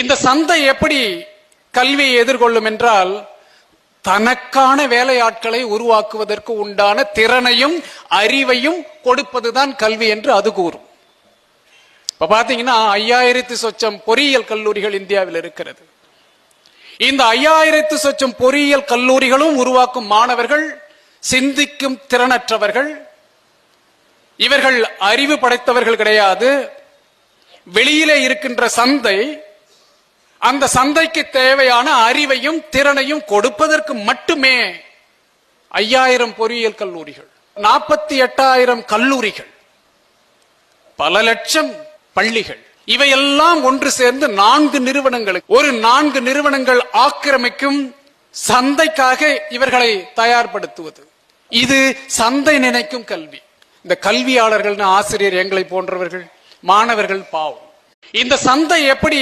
இந்த சந்தை எப்படி கல்வியை எதிர்கொள்ளும் என்றால் தனக்கான வேலையாட்களை உருவாக்குவதற்கு உண்டான திறனையும் அறிவையும் கொடுப்பதுதான் கல்வி என்று அது கூறும். இப்ப பாத்தீங்கன்னா ஐயாயிரத்து சொச்சம் பொறியியல் கல்லூரிகள் இந்தியாவில் இருக்கிறது. இந்த ஐயாயிரத்து சொச்சம் பொறியியல் கல்லூரிகளும் உருவாக்கும் மாணவர்கள் சிந்திக்கும் திறனற்றவர்கள் இவர்கள் அறிவு படைத்தவர்கள் கிடையாது. வெளியிலே இருக்கின்ற சந்தை அந்த சந்தைக்கு தேவையான அறிவையும் திறனையும் கொடுப்பதற்கு மட்டுமே ஐயாயிரம் பொறியியல் கல்லூரிகள் நாற்பத்தி எட்டாயிரம் கல்லூரிகள் பல லட்சம் பள்ளிகள். இவையெல்லாம் ஒன்று சேர்ந்து நான்கு நிறுவனங்களுக்கு ஒரு நான்கு நிறுவனங்கள் ஆக்கிரமிக்கும் சந்தைக்காக இவர்களை தயார்படுத்துவது. இது சந்தை நினைக்கும் கல்வி. இந்த கல்வியாளர்கள் ஆசிரியர் எங்களை போன்றவர்கள் மாணவர்கள் பாவம். இந்த சந்தை எப்படி